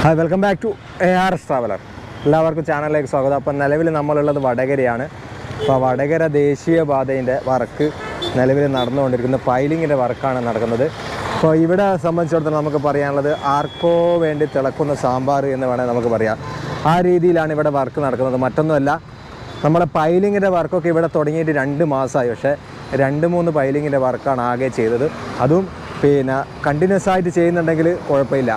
Hi welcome back to A R S traveller എല്ലാവർക്കും ചാനലിലേക്ക് സ്വാഗതം. അപ്പം നിലവിൽ നമ്മളുള്ളത് വടകരയാണ്. അപ്പോൾ വടകര ദേശീയപാതയിന്റെ വർക്ക് നിലവിൽ നടന്നുകൊണ്ടിരിക്കുന്ന പൈലിങ്ങിന്റെ വർക്കാണ് നടക്കുന്നത്. അപ്പോൾ ഇവിടെ സംബന്ധിച്ചിടത്തോളം നമുക്ക് പറയാനുള്ളത് ആർക്കോ വേണ്ടി തിളക്കുന്ന സാമ്പാർ എന്ന് വേണമെങ്കിൽ നമുക്ക് പറയാം. ആ രീതിയിലാണ് ഇവിടെ വർക്ക് നടക്കുന്നത്. മറ്റൊന്നുമല്ല നമ്മളെ പൈലിങ്ങിന്റെ വർക്കൊക്കെ ഇവിടെ തുടങ്ങിയിട്ട് രണ്ട് മാസമായി. പക്ഷേ രണ്ട് മൂന്ന് പൈലിങ്ങിന്റെ വർക്കാണ് ആകെ ചെയ്തത്. അതും പിന്നെ കണ്ടിന്യൂസ് ആയിട്ട് ചെയ്യുന്നുണ്ടെങ്കിൽ കുഴപ്പമില്ല.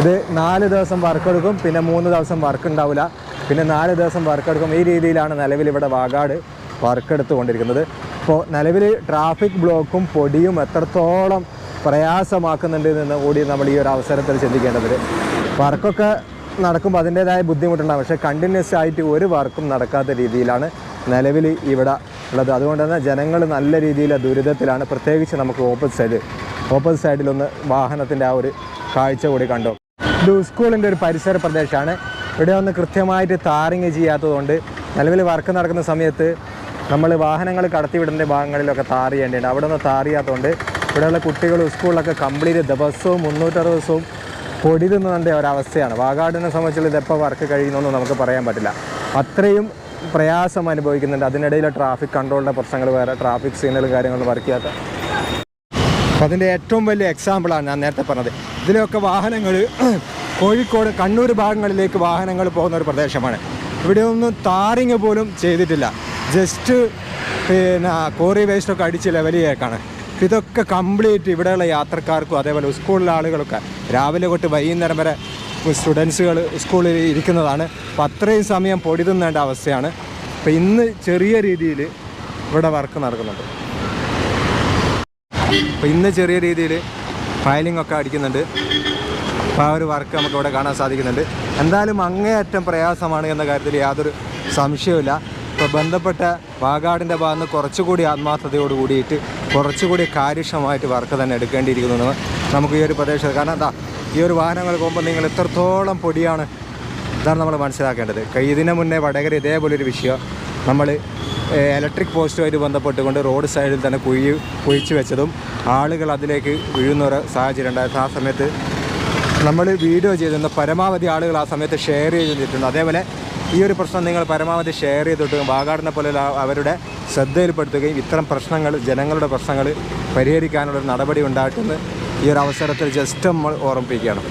ഇത് നാല് ദിവസം വർക്ക് എടുക്കും പിന്നെ മൂന്ന് ദിവസം വർക്ക് ഉണ്ടാവില്ല പിന്നെ നാല് ദിവസം വർക്ക് എടുക്കും ഈ രീതിയിലാണ് നിലവിൽ ഇവിടെ വാഗാട് വർക്ക് എടുത്തുകൊണ്ടിരിക്കുന്നത് അപ്പോൾ നിലവിൽ ട്രാഫിക് ബ്ലോക്കും പൊടിയും എത്രത്തോളം പ്രയാസമാക്കുന്നുണ്ട് എന്ന് കൂടി നമ്മൾ ഈ ഒരു അവസരത്തിൽ ചിന്തിക്കേണ്ടത് വർക്കൊക്കെ നടക്കുമ്പോൾ അതിന്റേതായ ബുദ്ധിമുട്ടുണ്ടാകും പക്ഷേ കണ്ടിന്യൂസ് ആയിട്ട് ഒരു വർക്കും നടക്കാത്ത രീതിയിലാണ് നിലവിൽ ഇവിടെ ഉള്ളത്. അതുകൊണ്ട് തന്നെ ജനങ്ങൾ നല്ല രീതിയിൽ ദുരിതത്തിലാണ്. പ്രത്യേകിച്ച് നമുക്ക് ഓപ്പോസിറ്റ് സൈഡ് ഓപ്പോസിറ്റ് സൈഡിലൊന്ന് വാഹനത്തിന്റെ ആ ഒരു കാഴ്ച കൂടി കണ്ടു. ഇത് സ്കൂളിന്റെ ഒരു പരിസര പ്രദേശമാണ്. ഇവിടെ ഒന്ന് കൃത്യമായിട്ട് താറിങ് ചെയ്യാത്തതുകൊണ്ട് നിലവിൽ വർക്ക് നടക്കുന്ന സമയത്ത് നമ്മൾ വാഹനങ്ങൾ കടത്തിവിടേണ്ട ഭാഗങ്ങളിലൊക്കെ താർ ചെയ്യേണ്ടതുണ്ട്. അവിടെ ഒന്ന് താറിയാത്തതുകൊണ്ട് ഇവിടെയുള്ള കുട്ടികൾ സ്കൂളിലൊക്കെ കംപ്ലീറ്റ് ദിവസവും മുന്നൂറ്ററുപത് ദിവസവും പൊടി തിന്നതിന്റെ ഒരവസ്ഥയാണ്. വാഗാടിനെ സംബന്ധിച്ചുള്ള ഇതെപ്പോൾ വർക്ക് കഴിയുന്നൊന്നും നമുക്ക് പറയാൻ പറ്റില്ല. അത്രയും പ്രയാസം അനുഭവിക്കുന്നുണ്ട്. അതിനിടയിൽ ട്രാഫിക് കൺട്രോളിന്റെ പ്രശ്നങ്ങൾ വേറെ ട്രാഫിക് സിഗ്നൽ കാര്യങ്ങളും വർക്ക് ചെയ്യാത്ത. അതിന്റെ ഏറ്റവും വലിയ എക്സാമ്പിളാണ് ഞാൻ നേരത്തെ പറഞ്ഞത്. ഇതിലൊക്കെ വാഹനങ്ങൾ കോഴിക്കോട് കണ്ണൂർ ഭാഗങ്ങളിലേക്ക് വാഹനങ്ങൾ പോകുന്ന ഒരു പ്രദേശമാണ്. ഇവിടെ ഒന്നും താറിങ് പോലും ചെയ്തിട്ടില്ല. ജസ്റ്റ് പിന്നെ കോറി വേസ്റ്റൊക്കെ അടിച്ച് ലെവലിയേക്കാണ് ഇതൊക്കെ കംപ്ലീറ്റ് ഇവിടെയുള്ള യാത്രക്കാർക്കും അതേപോലെ സ്കൂളിലെ ആളുകളൊക്കെ രാവിലെ തൊട്ട് വൈകുന്നേരം വരെ സ്റ്റുഡൻസുകൾ സ്കൂളിൽ ഇരിക്കുന്നതാണ്. അപ്പോൾ അത്രയും സമയം പൊടി തിന്നേണ്ട അവസ്ഥയാണ്. അപ്പോൾ ഇന്ന് ചെറിയ രീതിയിൽ ഇവിടെ വർക്ക് നടക്കുന്നുണ്ട്. അപ്പോൾ ഇന്ന് ചെറിയ രീതിയിൽ ഫയലിംഗ് ഒക്കെ അടിക്കുന്നുണ്ട്. അപ്പോൾ ആ ഒരു വർക്ക് നമുക്ക് ഇവിടെ കാണാൻ സാധിക്കുന്നുണ്ട്. എന്തായാലും അങ്ങേയറ്റം പ്രയാസമാണ് എന്ന കാര്യത്തിൽ യാതൊരു സംശയവുമില്ല. ഇപ്പോൾ ബന്ധപ്പെട്ട വാഗാടിന്റെ ഭാഗത്ത് കുറച്ചുകൂടി ആത്മാർത്ഥതയോട് കൂടിയിട്ട് കുറച്ചുകൂടി കാര്യക്ഷമമായിട്ട് വർക്ക് തന്നെ എടുക്കേണ്ടിയിരിക്കുന്നു. നമുക്ക് ഈ ഒരു പ്രദേശത്ത് കാരണം എന്താ ഈ ഒരു വാഹനങ്ങൾ പോകുമ്പോൾ നിങ്ങൾ എത്രത്തോളം പൊടിയാണ് ഇതാണ് നമ്മൾ മനസ്സിലാക്കേണ്ടത്. ഇതിന് മുന്നേ വടകര ഇതേപോലൊരു വിഷയം നമ്മൾ ഇലക്ട്രിക് പോസ്റ്റുമായിട്ട് ബന്ധപ്പെട്ടുകൊണ്ട് റോഡ് സൈഡിൽ തന്നെ കുഴി കുഴിച്ചു വെച്ചതും ആളുകൾ അതിലേക്ക് വീഴുന്ന ഒരു സാഹചര്യം ഉണ്ടായിരുന്നു. ആ സമയത്ത് നമ്മൾ വീഡിയോ ചെയ്തിരുന്ന പരമാവധി ആളുകൾ ആ സമയത്ത് ഷെയർ ചെയ്തിട്ടുണ്ട്. അതേപോലെ ഈ ഒരു പ്രശ്നം നിങ്ങൾ പരമാവധി ഷെയർ ചെയ്തിട്ട് വാഗാടിനെ പോലെ അവരുടെ ശ്രദ്ധയിൽപ്പെടുത്തുകയും ഇത്തരം പ്രശ്നങ്ങൾ ജനങ്ങളുടെ പ്രശ്നങ്ങൾ പരിഹരിക്കാനുള്ളൊരു നടപടി ഉണ്ടായിട്ടെന്ന് ഈ ഒരു അവസരത്തിൽ ജസ്റ്റ് നമ്മൾ ഓർമ്മിപ്പിക്കുകയാണ്.